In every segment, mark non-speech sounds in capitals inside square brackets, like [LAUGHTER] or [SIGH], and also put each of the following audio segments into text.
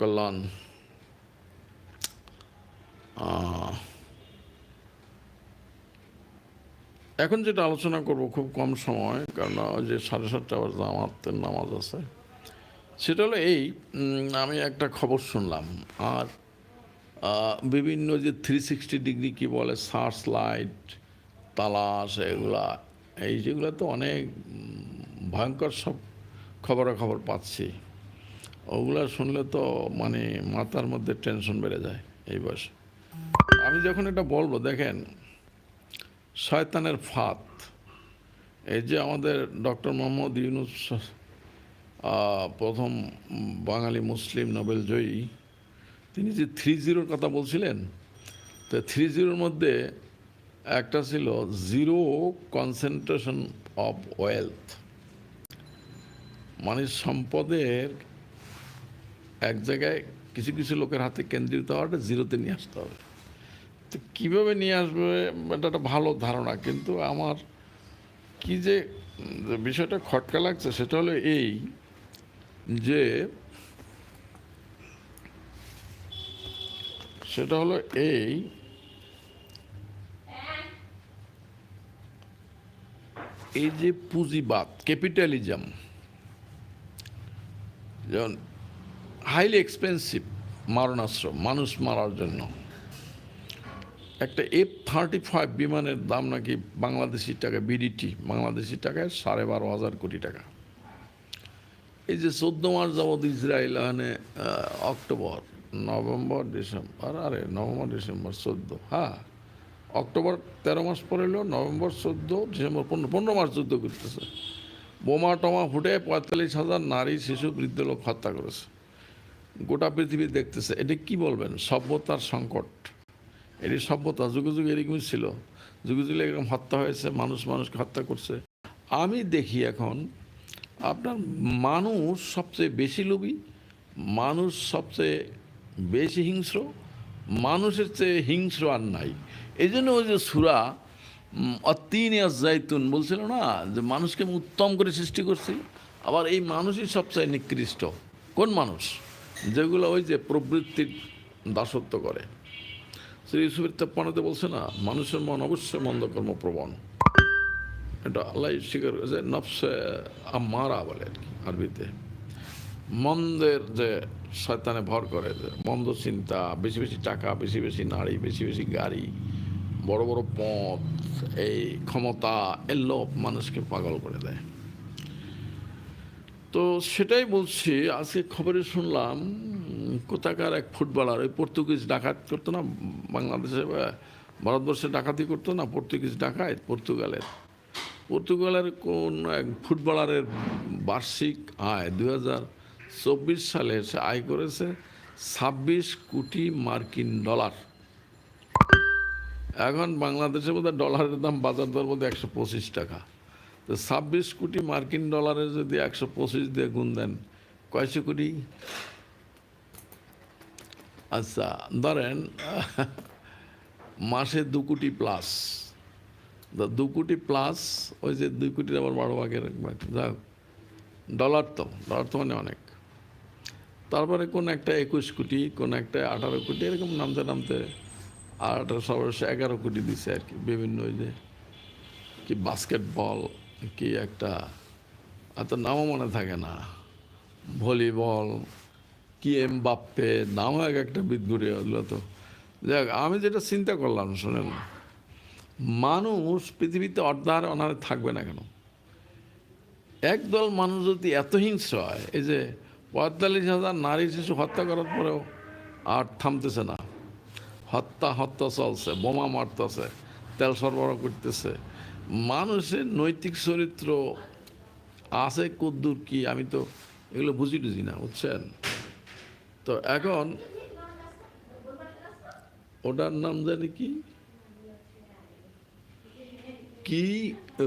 কল্যাণ এখন যেটা আলোচনা করব খুব কম সময়, কারণ যে সাড়ে সাতটা বাজে আমাদের নামাজ আছে, সেটা হলো এই আমি একটা খবর শুনলাম, আর বিভিন্ন যে থ্রি সিক্সটি ডিগ্রি কী বলে, সার্চ লাইট, তালাশ, এগুলা, এই যেগুলো তো অনেক ভয়ঙ্কর সব খবরাখবর পাচ্ছি। ওগুলা শুনলে তো মানে মাথার মধ্যে টেনশন বেড়ে যায় এই বয়সে। আমি যখন এটা বলব, দেখেন, শয়তানের ফাত এই যে আমাদের ডক্টর মোহাম্মদ ইউনুস প্রথম বাঙালি মুসলিম নোবেল জয়ী, তিনি যে থ্রি জিরোর কথা বলছিলেন, তো থ্রি জিরোর মধ্যে একটা ছিল জিরো কনসেন্ট্রেশন অফ ওয়েলথ মানে সম্পদের এক জায়গায় কিছু কিছু লোকের হাতে কেন্দ্রিত হওয়াটা জিরোতে নিয়ে আসতে হবে। তো কীভাবে নিয়ে আসবে এটা একটা ভালো ধারণা, কিন্তু আমার কি যে, বিষয়টা খটকা লাগছে সেটা হলো এই যে, সেটা হলো এই এই যে পুঁজিবাদ, ক্যাপিটালিজম। যেমন হাইলি এক্সপেন্সিভ মারণাস্ত্র মানুষ মারার জন্য। একটা এফ থার্টি ফাইভ বিমানের দাম নাকি বাংলাদেশি টাকা বিডিটি বাংলাদেশি টাকায় সাড়ে বারো হাজার কোটি টাকা। এই যে চোদ্দ মাস যাবৎ ইসরায়েল আহ, অক্টোবর নভেম্বর ডিসেম্বর আরে নভেম্বর ডিসেম্বর চোদ্দ হ্যাঁ। অক্টোবর তেরো মাস পরে এলো নভেম্বর চোদ্দ ডিসেম্বর পনেরো পনেরো মাস যুদ্ধ করতেছে। বোমা টমা ফুটে পঁয়তাল্লিশ হাজার নারী শিশু বৃদ্ধ লোক হত্যা করেছে। গোটা পৃথিবী দেখতেছে, এটা কি বলবেন? সভ্যতার সংকট। এটি সভ্যতা যুগে যুগে এরকমই ছিল। যুগে যুগে এরকম হত্যা হয়েছে, মানুষ মানুষকে হত্যা করছে। আমি দেখি এখন, আপনার মানুষ সবচেয়ে বেশি লোভী, মানুষ সবচেয়ে বেশি হিংস্র, মানুষের চেয়ে হিংস্র আর নাই। এই জন্য ওই যে সুরা অতিনিয়াস জাইতুন বলছিল না, যে মানুষকে উত্তম করে সৃষ্টি করছি, আবার এই মানুষই সবচেয়ে নিকৃষ্ট। কোন মানুষ? যেগুলো ওই যে প্রবৃত্তির দাসত্ব করে। শ্রী ইউসুফের তেপ্পানাতে বলছে না, মানুষের মন অবশ্যই মন্দকর্ম প্রবণ এটা আল্লাহ স্বীকার করেছে, নফসে আমারা বলে আর কি আরবিতে। মন্দের যে শয়তানে ভর করে, যে মন্দ চিন্তা, বেশি বেশি টাকা, বেশি বেশি নারী, বেশি বেশি গাড়ি, বড় বড় পথ, এই ক্ষমতা এর লোভ মানুষকে পাগল করে দেয়। তো সেটাই বলছি, আজকে খবরে শুনলাম, কোথাকার এক ফুটবলার, ওই পর্তুগিজ ডাকাত করতো না, বাংলাদেশে ভারতবর্ষে ডাকাতি করতো না, পর্তুগিজ ডাকাত, পর্তুগালের। পর্তুগালের কোন এক ফুটবলারের বার্ষিক আয় হাজার চব্বিশ সালে সে আয় করেছে ছাব্বিশ কোটি মার্কিন ডলার। এখন বাংলাদেশের মধ্যে ডলারের দাম বাজার দর মধ্যে একশো পঁচিশ টাকা। তো ছাব্বিশ কোটি মার্কিন ডলারে যদি একশো পঁচিশ দিয়ে গুণ দেন, কয়শো কোটি? আচ্ছা ধরেন, মাসে দু কোটি প্লাস। দু কোটি প্লাস, ওই যে দুই কোটির আবার বারো ভাগের যাক ডলার তো ডলার তো মানে অনেক। তারপরে কোন একটা একুশ কোটি, কোন একটা আঠারো কোটি, এরকম নামতে নামতে আর সর্বশেষ এগারো কোটি দিছে আর কি। বিভিন্ন ওই যে, কি বাস্কেটবল কি একটা, এত নামও মনে থাকে না। ভলিবল, কি এম বাপ্পে নামও এক একটা বিদঘুরে ওগুলো তো। যাক, আমি যেটা চিন্তা করলাম, শোনেন। মানুষ পৃথিবীতে অর্ধার অনারে থাকবে না কেন? একদল মানুষ যদি এত হিংস্র হয়, এই যে পঁয়তাল্লিশ হাজার নারী শিশু হত্যা করার পরেও আর থামতেছে না। হত্যা হত্যা চলছে, বোমা মারতেছে, তেল সরবরাহ করতেছে মানুষের নৈতিক চরিত্র আছে কদ্দূর কি? আমি তো এগুলো বুঝি টুঝি না, বুঝছেন? তো এখন ওটার নাম জানি কি? কি?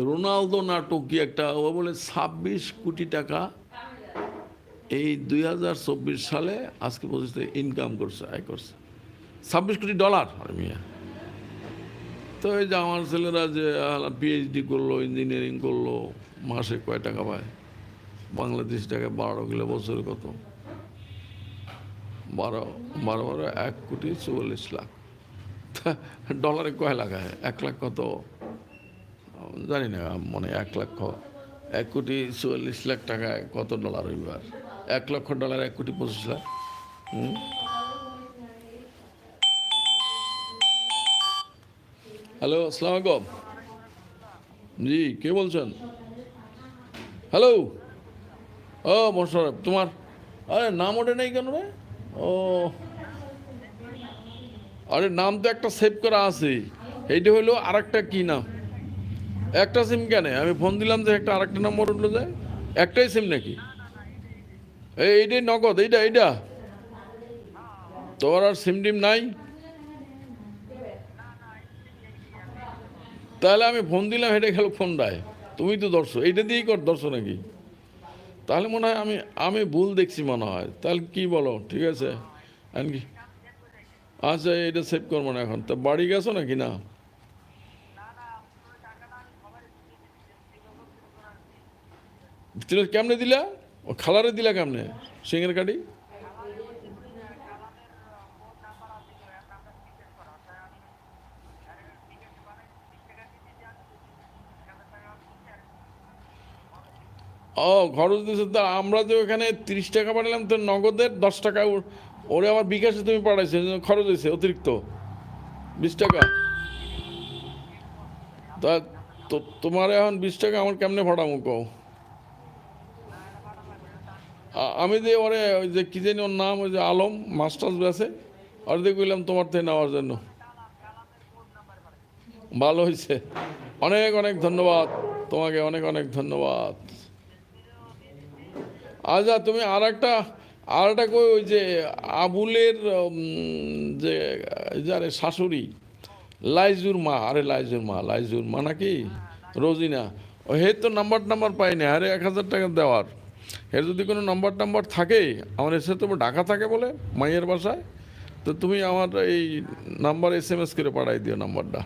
রোনালদো নাটক কি একটা? ও বলে ছাব্বিশ কোটি টাকা এই দুই হাজার চব্বিশ সালে আজকে পর্যন্ত ইনকাম করছে, আয় করছে। ছাব্বিশ কোটি ডলার মিয়া। তো এই যে আমার ছেলেরা যে পিএইচডি করল ইঞ্জিনিয়ারিং করল, মাসে কয় টাকা পায়? বাংলাদেশ টাকা বারো কিলো বছরে কত? বারো বারো বারো, এক কোটি চুয়াল্লিশ লাখ। [LAUGHS] ডলারে কয় লাখ এক লাখ কত? জানি না মানে এক লক্ষ এক কোটি চুয়াল্লিশ লাখ টাকায় কত ডলার আর? এক লক্ষ ডলার এক কোটি পঁচিশ লাখ। হুম? হ্যালো আসসালামু আলাইকুম জি, কে বলছেন? হ্যালো ও মোশারফ তোমার? আরে, নাম ওঠে নেই কেন রে? ও। আরে, নাম তো একটা সেভ করা আছে। এইটা হলো আর একটা কী নাম? একটা সিম কেন? আমি ফোন দিলাম যে একটা আরেকটা নম্বর উঠল যায় একটাই সিম নাকি? এই, এইটাই নগদ, এইটা এইটা। তোমার আর সিম টিম নাই? তাহলে আমি ফোন দিলাম, হেঁটে গেল ফোন দেয় তুমি তো ধরছো এইটা দিয়েই কর ধরছো নাকি? তাহলে মনে হয় আমি আমি ভুল দেখছি মনে হয়। তাহলে কি বলো, ঠিক আছে? কি? আচ্ছা এটা সেভ করব না এখন। তা বাড়ি গেছো নাকি না? কেমনে দিলা? ও, খালারে দিলা কেমনে? সিংহের কাটি ও, খরচ দিয়েছে তা, আমরা যে ওখানে তিরিশ টাকা পাঠালাম তো নগদের দশ টাকা ওর- আমার বিকাশে তুমি পাঠাইছো খরচ হয়েছে, অতিরিক্ত। বিশ টাকা। তা, তো, তোমার এখন বিশ টাকা আমার কেমনে পাঠাবো কও? আমি যে ওরে, ওই যে কি জানি ওর নাম, ওই যে আলম, মাস্টার্স আর দিয়ে কইলাম তোমার থেকে নেওয়ার জন্য। ভালো হয়েছে। অনেক অনেক ধন্যবাদ। তোমাকে অনেক অনেক ধন্যবাদ। আচ্ছা তুমি আর একটা আর একটা কই ওই যে আবুলের যে যারে শাশুড়ি, লাইজুর মা, আরে লাইজুর মা লাইজুর মা নাকি? রোজিনা। হে তো নাম্বার টাম্বার পাইনি, আরে এক হাজার টাকা দেওয়ার। এর যদি কোনো নাম্বার টাম্বার থাকে, আমার এসে তো ঢাকা থাকে বলে মাইয়ের বাসায়, তো তুমি আমার এই নাম্বার এস এম এস করে পাঠাই দিও নাম্বারটা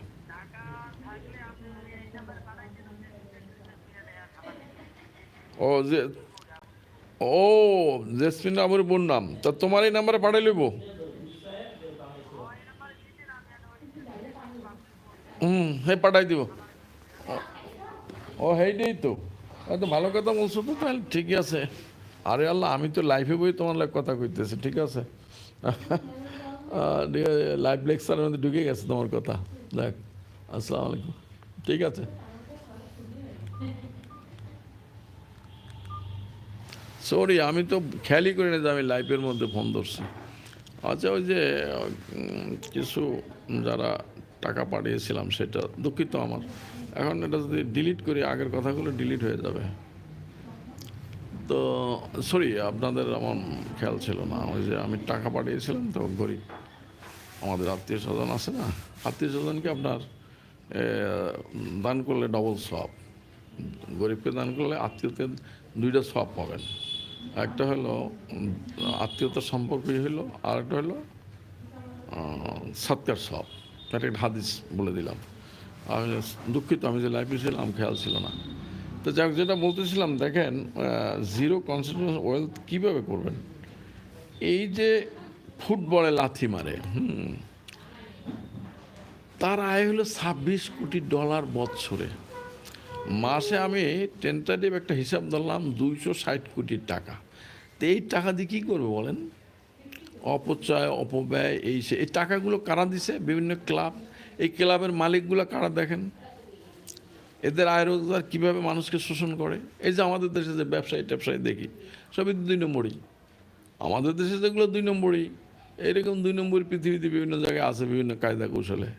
ও যে ও, জেসমিন আমার বোন নাম। তা তোমার এই নাম্বারে পাঠাই লইব? হুম হ্যাঁ পাঠাই দিব। ও- সেইটাই তো। এত ভালো কথা বলছো তো, তাহলে ঠিকই আছে। আরে আল্লাহ, আমি তো লাইফে বই তোমার লাগে কথা কইতেছি ঠিক আছে, লাইভ লেকচারের মধ্যে ঢুকে গেছে তোমার কথা। দেখ, আসসালামু আলাইকুম। ঠিক আছে। সরি আমি তো খেয়ালই করি না যে আমি লাইফের মধ্যে ফোন ধরছি। আচ্ছা ওই যে কিছু যারা টাকা পাঠিয়েছিলাম, সেটা দুঃখিত আমার। এখন এটা যদি ডিলিট করি, আগের কথাগুলো ডিলিট হয়ে যাবে। তো সরি আপনাদের আমার খেয়াল ছিল না। ওই যে, আমি টাকা পাঠিয়েছিলাম তো গরিব। আমাদের আত্মীয় স্বজন আছে না? আত্মীয় স্বজনকে আপনার দান করলে ডবল সব গরিবকে দান করলে আত্মীয়কে দুইটা সব পাবেন। একটা হলো আত্মীয়তার সম্পর্কই হলো আর একটা হলো সৎকার সব। এটা একটা হাদিস বলে দিলাম। আমি দুঃখিত, আমি যে লাইফে ছিলাম খেয়াল ছিল না। তো যাক যেটা বলতেছিলাম, দেখেন জিরো কনসিডারেশন ওয়েলথ কীভাবে করবেন? এই যে ফুটবলে লাথি মারে তার আয় হলো ছাব্বিশ কোটি ডলার বৎসরে। মাসে আমি টেন্টাটিভ একটা হিসাব ধরলাম, দুইশো ষাট কোটি টাকা। এই টাকা দিয়ে কী করবে বলেন? অপচয়, অপব্যয়, এই সে, এই টাকাগুলো কারা দিছে? বিভিন্ন ক্লাব। এই ক্লাবের মালিকগুলো কারা দেখেন? এদের আয় রোজগার কীভাবে মানুষকে শোষণ করে? এই যে আমাদের দেশে যে ব্যবসায়ী ট্যাবসায়ী দেখি, সবই দুই নম্বরই। আমাদের দেশে যেগুলো দুই নম্বরই এরকম দুই নম্বর পৃথিবীতে বিভিন্ন জায়গায় আছে বিভিন্ন কায়দা কৌশলে।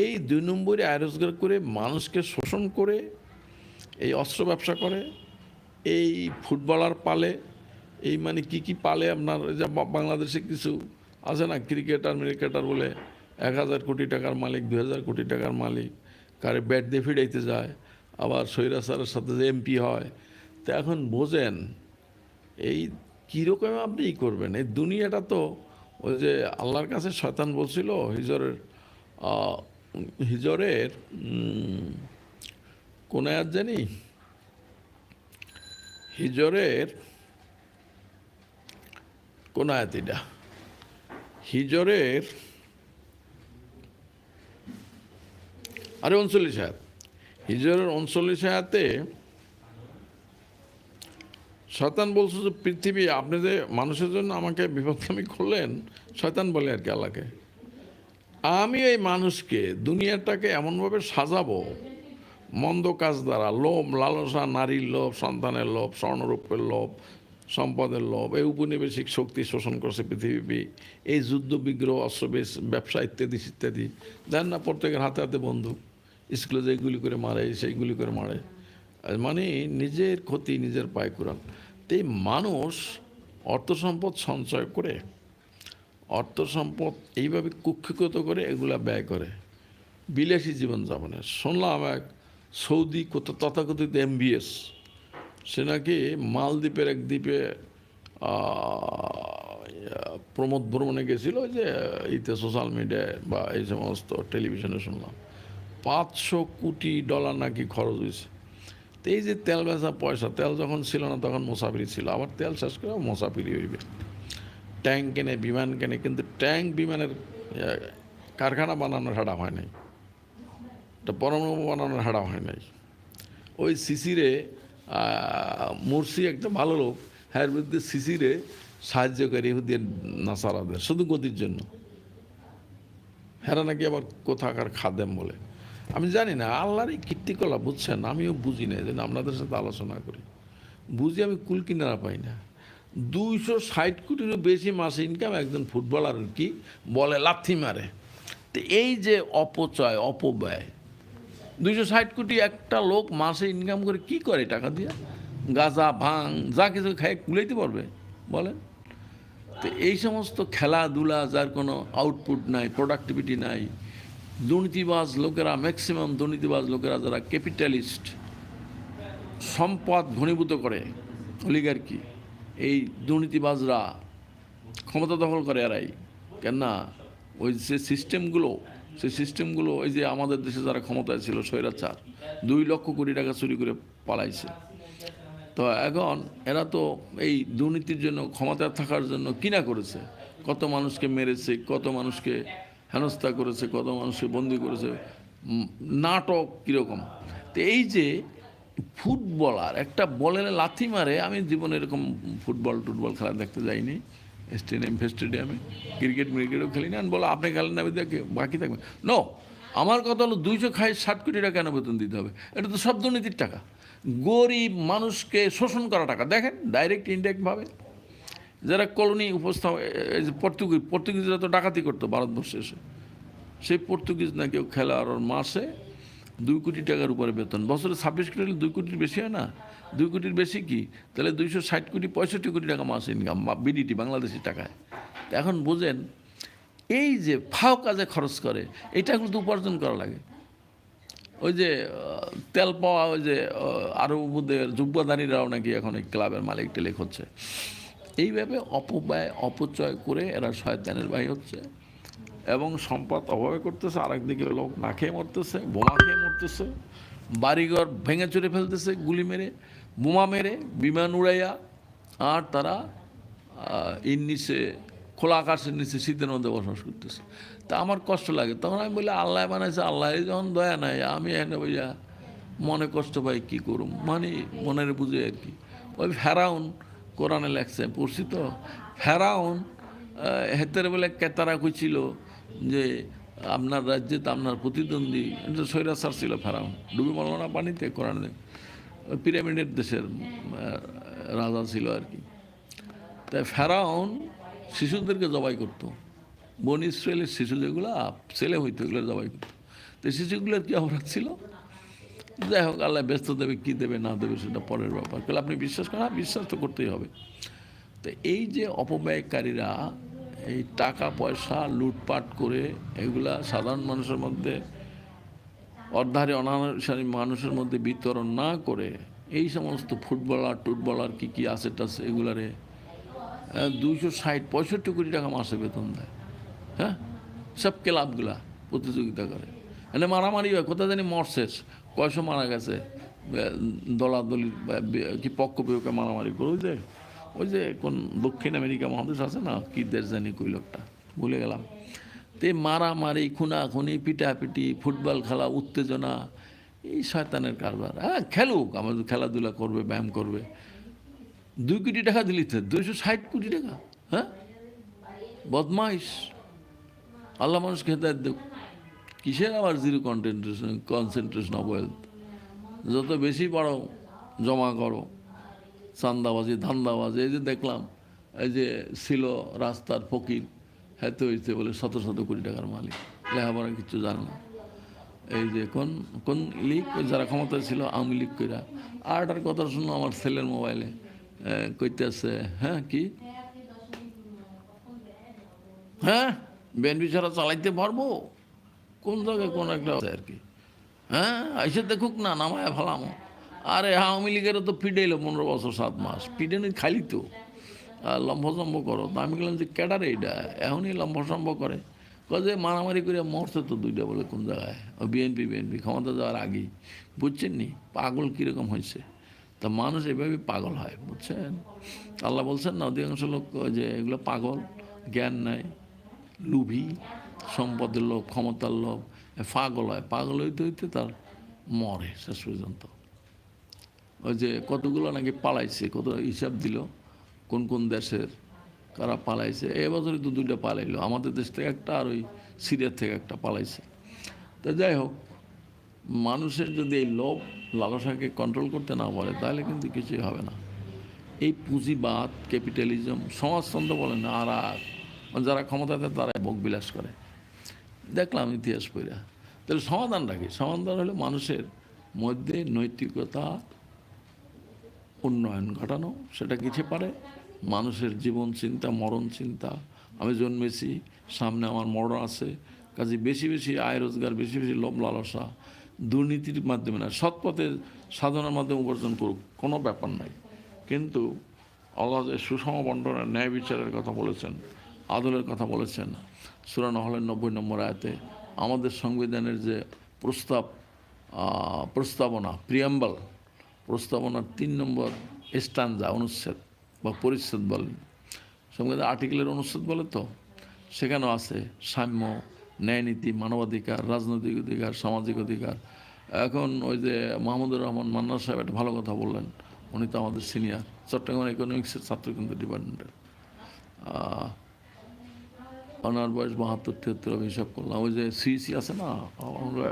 এই দুই নম্বরে আয় রোজগার করে মানুষকে শোষণ করে, এই অস্ত্র ব্যবসা করে, এই ফুটবলার পালে এই মানে কি কি পালে আপনার? যে বাংলাদেশে কিছু আছে না? ক্রিকেটার ক্রিকেটার বলে এক হাজার কোটি টাকার মালিক দু হাজার কোটি টাকার মালিক। কারে ব্যাট দিয়ে ফিরাইতে যায়, আবার সৈরাসারের সাথে যে এমপি হয়। তো এখন বোঝেন, এই কীরকম আপনি ই করবেন? এই দুনিয়াটা তো ওই যে আল্লাহর কাছে শয়তান বলছিল, হিজরের হিজরের কোন আয়াত জানি? হিজরের কোন আয়াত এটা হিজরের আরে উনচল্লিশ হায়াত। হিজরের উনচল্লিশ হায়াতে শয়তান বলছে যে, পৃথিবী, আপনি যে মানুষের জন্য আমাকে বিপদগামী করলেন, শয়তান বলে আর কি আল্লাহকে। আমি এই মানুষকে দুনিয়াটাকে এমনভাবে সাজাবো, মন্দ কাজ দ্বারা, লোভ, লালসা, নারীর লোভ, সন্তানের লোভ, স্বর্ণরূপের লোভ সম্পদের লোভ। এই উপনিবেশিক শক্তি শোষণ করছে পৃথিবী। এই যুদ্ধ, বিগ্রহ অস্ত্র বেশ- ব্যবসা ইত্যাদি ইত্যাদি। দেন না, প্রত্যেকের হাতে হাতে বন্দুক। স্কুলে যে গুলি করে মারে সেইগুলি করে মারে। মানে নিজের ক্ষতি, নিজের পায়ে কুড়াল তো মানুষ অর্থ সম্পদ সঞ্চয় করে, অর্থ সম্পদ এইভাবে কুক্ষিগত করে, এগুলা ব্যয় করে। বিলাসী জীবনযাপনে। শুনলাম এক সৌদি তথাকথিত এমবিএস সে নাকি মালদ্বীপের এক দ্বীপে প্রমোদ ভ্রমণে গেছিল যে, ইতে সোশ্যাল মিডিয়ায় বা এই সমস্ত টেলিভিশনে শুনলাম। পাঁচশো কোটি ডলার নাকি খরচ হয়েছে। তো এই যে তেল বেচা পয়সা, তেল যখন ছিল না তখন মুসাফিরি ছিল, আবার তেল শেষ করে মুসাফিরি হইবে। ট্যাঙ্ক কেনে, বিমান কেনে, কিন্তু ট্যাঙ্ক বিমানের কারখানা বানানোর হাড়া হয় নাই। এটা পরমাণু বানানোর হাড়া হয় নাই। ওই সিসিরে মুরসি একটা ভালো লোক, হ্যার বিরুদ্ধে সিসিরে সাহায্য করে ইহুদির নাসারাদের, শুধু গতির জন্য। হেরা নাকি আবার কোথাকার খাদেম বলে। আমি জানি না, আল্লাহর এই কীর্তিকলা বুঝছেন? আমিও বুঝি না যেন আপনাদের সাথে আলোচনা করি। বুঝি আমি কুল কিনারা পাই না। দুইশো ষাট কোটিরও বেশি মাসে ইনকাম একজন ফুটবলার কি বলে, লাথি মারে। তো এই যে অপচয়, অপব্যয় দুইশো ষাট কোটি একটা লোক মাসে ইনকাম করে কি করে টাকা দিয়ে? গাঁজা, ভাং, যা কিছু খায় কুলাইতে পারবে, বলেন। তো এই সমস্ত খেলাধুলা, যার কোনো আউটপুট নাই প্রোডাক্টিভিটি নাই, দুর্নীতিবাজ লোকেরা ম্যাক্সিমাম দুর্নীতিবাজ লোকেরা যারা ক্যাপিটালিস্ট সম্পদ ঘনীভূত করে অলিগার কি এই দুর্নীতিবাজরা ক্ষমতা দখল করে এরাই। কেননা, ওই যে সিস্টেমগুলো সেই সিস্টেমগুলো ওই যে আমাদের দেশে যারা ক্ষমতায় ছিল, স্বৈরাচার, দুই লক্ষ কোটি টাকা চুরি করে পালাইছে। তো এখন এরা তো এই দুর্নীতির জন্য, ক্ষমতায় থাকার জন্য কিনা করেছে? কত মানুষকে মেরেছে, কত মানুষকে হেনস্থা করেছে, কত মানুষকে বন্দি করেছে নাটক কীরকম? তো এই যে ফুটবলার, একটা বলের লাথি মারে, আমি জীবনে এরকম ফুটবল টুটবল খেলা দেখতে যাইনি। স্টেডিয়াম স্টেডিয়ামে ক্রিকেট মিরিকেটও খেলি না। বলো আপনি খেলেন না দেখে, বাকি থাকবে। নো আমার কথা হলো দুইশো খাই ষাট কোটি টাকা কেন বেতন দিতে হবে। এটা তো সব দুর্নীতির টাকা। গরিব মানুষকে শোষণ করা টাকা। দেখেন ডাইরেক্ট ইনডাইরেক্টভাবে যারা কলোনি উপস্থাপ এই যে পর্তুগিজ, পর্তুগিজরা তো ডাকাতি করতো ভারতবর্ষে এসে। সেই পর্তুগিজ না কেউ খেলার মাসে দুই কোটি টাকার উপরে বেতন। বছরে ছাব্বিশ কোটি দুই কোটির বেশি হয় না? দুই কোটির বেশি কি? তাহলে দুইশো ষাট কোটি পঁয়ষট্টি কোটি টাকা মাস ইনকাম বিডিটি বাংলাদেশি টাকায়। এখন বোঝেন এই যে ফাও কাজে খরচ করে এটা কিন্তু উপার্জন করা লাগে। ওই যে তেল পাওয়া ওই যে আহ, আরব বুদ্ধের যুব্যদানীরাও নাকি এখন এই ক্লাবের মালিক টেলিক হচ্ছে। এইভাবে অপব্যয় অপচয় করে এরা শয়তানের বাহী হচ্ছে। এবং সম্পদ অভাবে করতেছে আরেকদিকে লোক না খেয়ে মরতেছে বোমা খেয়ে মরতেছে বাড়িঘর ভেঙে চুরে ফেলতেছে গুলি মেরে। বোমা মেরে, বিমান উড়াইয়া, আর তারা এর নিচে, খোলা আকাশের নিচে শীতের মধ্যে বসবাস করতেছে। তা আমার কষ্ট লাগে। তখন আমি বলি, আল্লাহ বানাইছে, আল্লাহ যখন দয়া নাই, আমি এখানে বইয়া মনে কষ্ট পাই, কী করুম? মানে মনের বুঝে আর কি। ওই ফেরাউন, কোরআনে লেখছে পড়ছি তো, ফেরাউন হেতের বলে কেতারা কইছিল যে, আপনার রাজ্যে তো আপনার প্রতিদ্বন্দ্বী। এটা স্বৈরাচার ছিল ফেরাউন। ডুবি মরল না পানিতে, কোরআনে। পিরামিডের দেশের রাজা ছিল আর কি। তাই ফেরাউন শিশুদেরকে জবাই করতো। বন ইসরায়েলের শিশু যেগুলো ছেলে হইতো এগুলো জবাই করতো। তো শিশুগুলোর কী অপরাধ ছিল? যাই হোক আল্লাহ ব্যস্ত দেবে কী দেবে না দেবে সেটা পরের ব্যাপার। তাহলে আপনি বিশ্বাস করেন হ্যাঁ, বিশ্বাস তো করতেই হবে। তো এই যে অপব্যয়কারীরা এই টাকা পয়সা লুটপাট করে এগুলা সাধারণ মানুষের মধ্যে অর্ধারে অনানুষ্ঠানিক মানুষের মধ্যে বিতরণ না করে এই সমস্ত ফুটবলার, টুটবলার কী কী আছে টাছে এগুলারে দুইশো ষাট, পঁয়ষট্টি কোটি টাকা মাসে বেতন দেয়। হ্যাঁ? সব ক্লাবগুলা প্রতিযোগিতা করে। এনে মারামারি হয়, কোথায় জানি মরশেষ কয়শো মারা গেছে দলাদলি কি পক্ষ বিপক্ষে মারামারি করে। ওই যে ওই যে কোন দক্ষিণ আমেরিকা মহাদেশ আছে না, কি দেশ জানি কই লোকটা, ভুলে গেলাম। তে মারামারি, খুনাখুনি, পিটাপিটি, ফুটবল খেলা, উত্তেজনা, এই শয়তানের কারবার। হ্যাঁ খেলুক, আমাদের খেলাধুলা করবে, ব্যায়াম করবে। দুই কোটি টাকা দিলি তো, দুইশো ষাট কোটি টাকা হ্যাঁ? বদমাইশ। আল্লাহ মানুষ খেতে দেব কিসের আবার zero concentration concentration of wealth যত বেশি পারো, জমা করো। চান্দাবাজি, ধান্দাবাজি, এই যে দেখলাম, এই যে ছিল রাস্তার ফকির হ্যাতে হয়েছে বলে, শত শত কোটি টাকার মালিক লেখাপড়া কিছু জানে না। এই যে কোন কোন লীগ, যারা ক্ষমতা ছিল, আওয়ামী লীগ কইরা। আরটার কথা শুনো, আমার ছেলের মোবাইলে কইতেছে হ্যাঁ কি? হ্যাঁ? বিএনপি ছাড়া চালাইতে পারব? কোন জায়গায় কোন একটা আর কি? হ্যাঁ? এসে দেখুক না, নামায় ভালামো আরে আওয়ামী লীগেরও তো পিডেইলো পনেরো বছর সাত মাস পিডেনি খালি তো। আর লম্ফসম্ভ করো। তো আমি বললাম যে ক্যাডারে এইটা এখনই লম্ফসম্ভ করে। যে, মারামারি করে মরছে তো দুইটা বলে কোন জায়গায়? ও বিএনপি বিএনপি, ক্ষমতা যাওয়ার আগেই। বুঝছেন নি? পাগল কীরকম হয়েছে তা মানুষ এভাবে পাগল হয়, বুঝছেন? আল্লাহ বলছেন না, অধিকাংশ লোক যে, এগুলো পাগল, জ্ঞান নাই, লুভি, সম্পদের লোভ, ক্ষমতার লোভ পাগল হয়। পাগল হইতে হইতে তার মরে শেষ পর্যন্ত। ওই যে কতগুলো নাকি পালাইছে, কত হিসাব দিল? কোন কোন দেশের কারা পালাইছে? এবছরই তো দুইটা পালাইলো। আমাদের দেশ থেকে একটা আর ওই সিরিয়ার থেকে একটা পালাইছে। তা যাই হোক, মানুষের যদি এই লোভ, লালসাকে কন্ট্রোল করতে না পারে, তাহলে কিন্তু কিছুই হবে না। এই পুঁজিবাদ ক্যাপিটালিজম সমাজতন্ত্র না, আর আর যারা ক্ষমতাতে তারা ভোগ বিলাস করে। দেখলাম ইতিহাস পড়া। তাহলে সমাধানটা কি? সমাধান হলো মানুষের মধ্যে নৈতিকতা উন্নয়ন ঘটানো, সেটা কিছু পারে। মানুষের জীবন চিন্তা, মরণ চিন্তা। আমি জন্মেছি, সামনে আমার মরণ আছে। কাজে বেশি বেশি আয় রোজগার, বেশি বেশি লোভ, লালসা। দুর্নীতির মাধ্যমে না সৎ পথে সাধনার মাধ্যমে উপার্জন করুক, কোনো ব্যাপার নাই। কিন্তু আল্লাহ সুষম বন্টনের ন্যায় বিচারের কথা বলেছেন, আদলের কথা বলেছেন সুরান হলের নব্বই নম্বর আয়তে, আমাদের সংবিধানের যে প্রস্তাব প্রস্তাবনা প্রিয়াম্বাল প্রস্তাবনার তিন নম্বর স্টানজা অনুচ্ছেদ বা পরিচ্ছেদ বলেন সংবিধান আর্টিকেলের অনুচ্ছেদ বলে তো? সেখানেও আছে সাম্য, ন্যায়নীতি, মানবাধিকার, রাজনৈতিক অধিকার, সামাজিক অধিকার। এখন ওই যে মাহমুদুর রহমান মান্নার সাহেব একটা ভালো কথা বললেন। উনি তো আমাদের সিনিয়র চট্টগ্রাম ইকোনমিক্সের ছাত্র কিন্তু ডিপার্টমেন্টের ওনার বয়স বাহাত্তর তিয়াত্তর হিসাব করলাম। ওই যে সিইসি আছে না? আমরা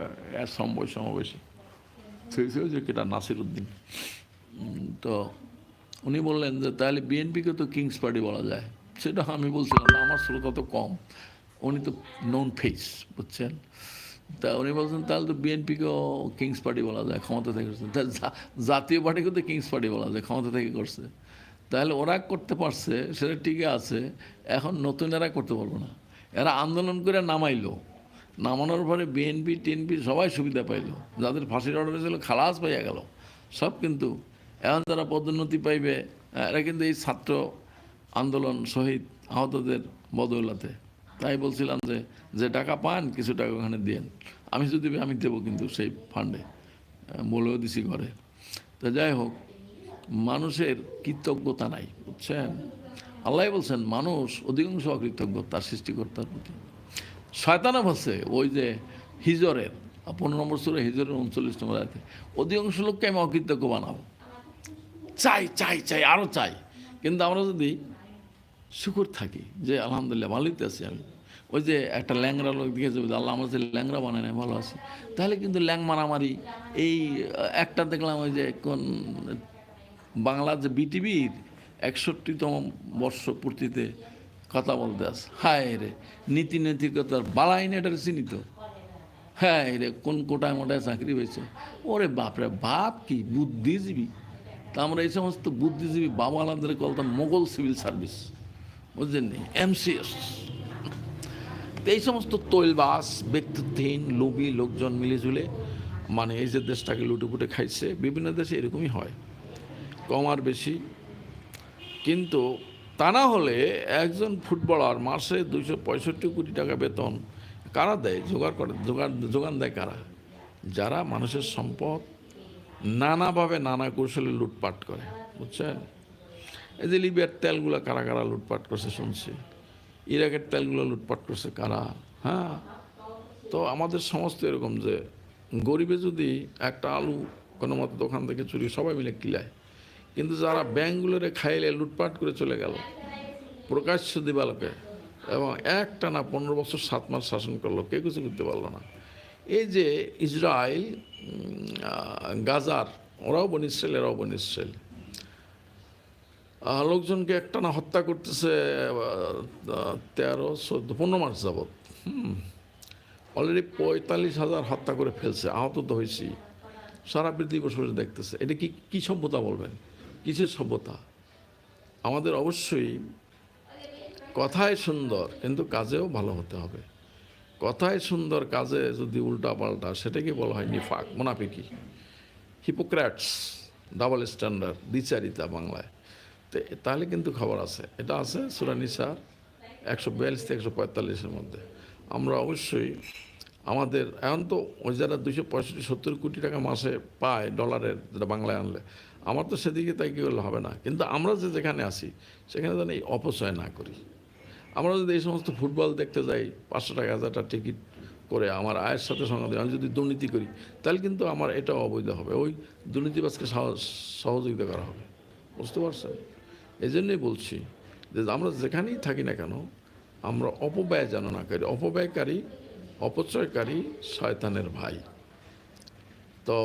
সমবয় সমাবেশে। যে কেটা নাসির উদ্দিন তো উনি বললেন যে, তাহলে বিএনপিকে তো কিংস পার্টি বলা যায়। সেটা আমি বলছিলাম না, আমার শ্রোতা তো কম। উনি তো নন ফেস বুঝছেন? তা উনি বলছেন, তাহলে তো বিএনপিকেও কিংস পার্টি বলা যায়, ক্ষমতা থেকে করছে। জাতীয় পার্টিকে তো কিংস পার্টি বলা যায়, ক্ষমতা থেকে করছে। তাহলে ওরা করতে পারছে, সেটা ঠিকই আছে, এখন নতুন এরা করতে পারব না। এরা আন্দোলন করে নামাইলো। নামানোর পরে বিএনপি টিএনপি সবাই সুবিধা পাইলো। যাদের ফাঁসির অর্ডার ছিল খালাস পাইয়া গেল। সব কিন্তু এখন যারা পদোন্নতি পাইবে এরা কিন্তু এই ছাত্র আন্দোলন শহীদ আহতদের বদৌলাতে। তাই বলছিলাম যে যে টাকা পান, কিছু টাকা ওখানে দেন আমি যদি, আমি দেবো কিন্তু সেই ফান্ডে বলেও দিছি ঘরে। তো যাই হোক, মানুষের কৃতজ্ঞতা নাই, বুঝছেন? আল্লাহ বলছেন, মানুষ অধিকাংশ অকৃতজ্ঞ, তার সৃষ্টিকর্তার প্রতি। শয়তানা বলছে ওই যে হিজরের পনেরো নম্বর সুরে হিজরের উনচল্লিশ নম্বর আছে অধিকাংশ লোককে আমি অকৃতজ্ঞ বানাবো। চাই চাই চাই আরও চাই। কিন্তু আমরা যদি শুকুর থাকি যে আলহামদুলিল্লাহ ভালোই তো আছি আমি। ওই যে একটা ল্যাংরা লোক দিকে যাবে আল্লাহ আমার যে ল্যাংরা বানায় নেয় ভালো আছে। তাহলে কিন্তু ল্যাং মারামারি, এই, একটা দেখলাম ওই যে কোন বাংলার যে বিটিভির একষট্টিতম বর্ষ পূর্তিতে কথা বলতে আস। হায় রে নীতি নৈতিকতার বালাই নেটার চিনিত হ্যাঁ রে, কোন কোটায় মোটায় চাকরি হয়েছে ওরে বাপরে, বাপ কি বুদ্ধিজীবী? তা আমরা এই সমস্ত বুদ্ধিজীবী বাবা বাবালাদের বলতাম মোগল সিভিল সার্ভিস, বুঝলেন নি? এমসিএস এই সমস্ত তৈলবাস, ব্যক্তিত্বহীন, লোভী লোকজন মিলেঝুলে মানে এই যে দেশটাকে লুটেপুটে খাইছে, বিভিন্ন দেশে এরকমই হয়। কম আর বেশি। কিন্তু তা না হলে একজন ফুটবলার মাসে দুইশো পঁয়ষট্টি কোটি টাকা বেতন কারা দেয়? জোগাড় করে, জোগাড় যোগান দেয় কারা? যারা মানুষের সম্পদ নানাভাবে নানা কৌশলে লুটপাট করে, বুঝছেন? এই যে লিবিয়ার তেলগুলো কারা কারা লুটপাট করছে শুনছি। ইরাকের তেলগুলো লুটপাট করছে কারা? হ্যাঁ? তো আমাদের সমস্ত এরকম যে গরিবে যদি একটা আলু কোনো মতো দোকান থেকে চুরি সবাই মিলে কিলায় কিন্তু যারা ব্যাংকগুলোরে খাইলে লুটপাট করে চলে গেল, প্রকাশ্য দিবালোকে, এবং একটা না পনেরো বছর সাত মাস শাসন করল কেউ কিছু করতে পারল না। এই যে ইসরায়েল গাজার, ওরাও বন ইসরায়েল, এরাও বন ইসরায়েল। লোকজনকে একটা না হত্যা করতেছে তেরো, চোদ্দ, পনেরো মাস যাবৎ। হুম অলরেডি পঁয়তাল্লিশ হাজার হত্যা করে ফেলছে, আহত তো হয়েছি। সারা পৃথিবী বসে বসে দেখতেছে। এটা কি, কী সভ্যতা বলবেন? কিসের সভ্যতা। আমাদের অবশ্যই কথায় সুন্দর, কিন্তু কাজেও ভালো হতে হবে। কথায় সুন্দর কাজে যদি উল্টা পাল্টা সেটাকে বলা হয় নিফাক, মোনাফিকি। হিপোক্র্যাটস ডাবল স্ট্যান্ডার্ড দ্বিচারিতা বাংলায়। তো, তাহলে কিন্তু খবর আছে। এটা আছে সুরানিসা একশো বিয়াল্লিশ থেকে একশো পঁয়তাল্লিশের মধ্যে। আমরা অবশ্যই আমাদের, এখন তো ওই যারা দুশো পঁয়ষট্টি সত্তর কোটি টাকা মাসে পায় ডলারের, যেটা বাংলায় আনলে আমার তো সেদিকে তাই কি হবে না। কিন্তু আমরা যে যেখানে আসি সেখানে যেন এই অপচয় না করি। আমরা যদি এই সমস্ত ফুটবল দেখতে যাই, পাঁচশো টাকা, হাজার টাকা টিকিট করে আমার আয়ের সাথে সঙ্গে আমি যদি দুর্নীতি করি, তাহলে কিন্তু আমার এটাও অবৈধ হবে। ওই দুর্নীতিবাজকে সহযোগিতা করা হবে। বুঝতে পারছেন? এই জন্যই বলছি যে আমরা যেখানেই থাকি না কেন, আমরা অপব্যয় যেন না করি। অপব্যয়কারী, অপচয়কারী শয়তানের ভাই। তো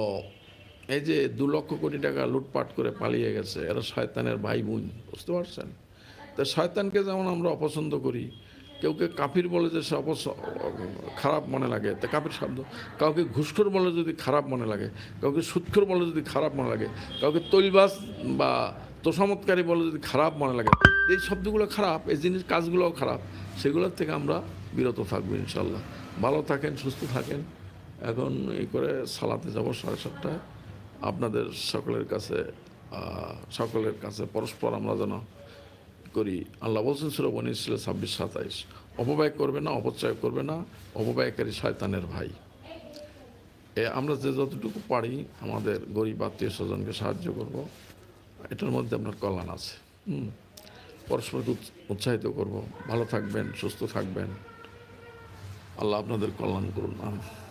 এই যে দু লক্ষ কোটি টাকা লুটপাট করে পালিয়ে গেছে, এরা শয়তানের ভাই বোন বুঝতে পারছেন? তা শয়তানকে যেমন আমরা অপছন্দ করি কেউকে কাফির বলে যে সে অপছ, খারাপ মনে লাগে, তা কাফির শব্দ, কাউকে ঘুষখোর বলে যদি খারাপ মনে লাগে, কাউকে সুৎখোর বলে যদি খারাপ মনে লাগে, কাউকে তৈলবাস বা তোষামতকারী বলে যদি খারাপ মনে লাগে, এই শব্দগুলো খারাপ, এই জিনিস কাজগুলোও খারাপ, সেগুলোর থেকে আমরা বিরত থাকব ইনশাল্লাহ ভালো থাকেন, সুস্থ থাকেন, এখন এই করে সালাতে যাব সাড়ে সাতটায়। আপনাদের সকলের কাছে সকলের কাছে পরস্পর আমরা যেন করি। আল্লাহ বলছেন সুরব ছিল ছাব্বিশ সাতাইশ, অপব্যয় করবে না, অপচয় করবে না, অপব্যয়কারী শয়তানের ভাই। এ, আমরা যে যতটুকু পারি আমাদের গরিব আত্মীয় স্বজনকে সাহায্য করব। এটার মধ্যে আপনার কল্যাণ আছে। হুম, পরস্পরকে উৎসাহিত করব। ভালো থাকবেন, সুস্থ থাকবেন। আল্লাহ আপনাদের কল্যাণ করুন। আমিন।